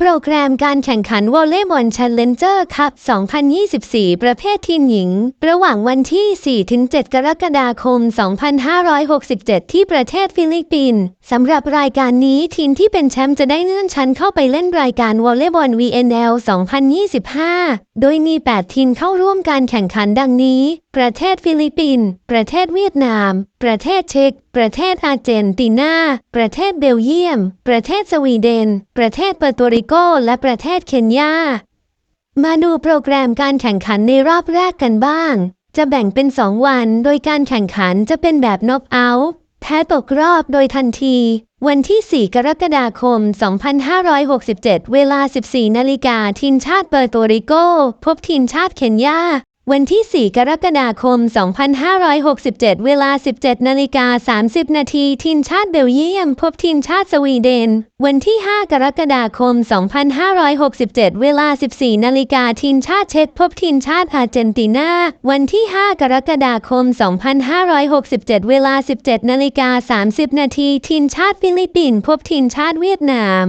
โปรแกรมการแข่งขันวอลเลย์บอลแชลเลนเจอร์คัพ 2024 ประเภททีมหญิง ระหว่างวันที่ 4-7 กรกฎาคม 2567 ที่ประเทศฟิลิปปินส์สำหรับรายการนี้ทีมที่เป็นแชมป์จะได้เลื่อนชั้นเข้าไปเล่นรายการวอลเลย์บอล VNL 2025 โดยมี 8 ทีมเข้าร่วมการแข่งขันดังนี้ ประเทศฟิลิปปินส์ ประเทศเวียดนาม ประเทศเช็ก ประเทศอาร์เจนตินา ประเทศเบลเยียม ประเทศสวีเดน ประเทศเปอร์โตริโก และประเทศเคนยา มาดูโปรแกรมการแข่งขันในรอบแรกกันบ้าง จะแบ่งเป็น 2 วัน โดยการแข่งขันจะเป็นแบบน็อกเอาท์แพ้ตกรอบโดยทันที วันที่ 4 กรกฎาคม 2567 เวลา 14 นาฬิกาทีมชาติเปอร์โตริโก พบทีมชาติเคนยา วันที่ 4 กรกฎาคม 2567 เวลา 17 นาฬิกา 30 นาทีทีมชาติเบลเยียม พบทีมชาติสวีเดน วันที่ 5 กรกฎาคม 2567 เวลา 14 นาฬิกาทีมชาติเช็กพบทีมชาติอาร์เจนตินา วันที่ 5 กรกฎาคม 2567 เวลา 17 นาฬิกา 30 นาทีทีมชาติฟิลิปปินส์พบทีมชาติเวียดนาม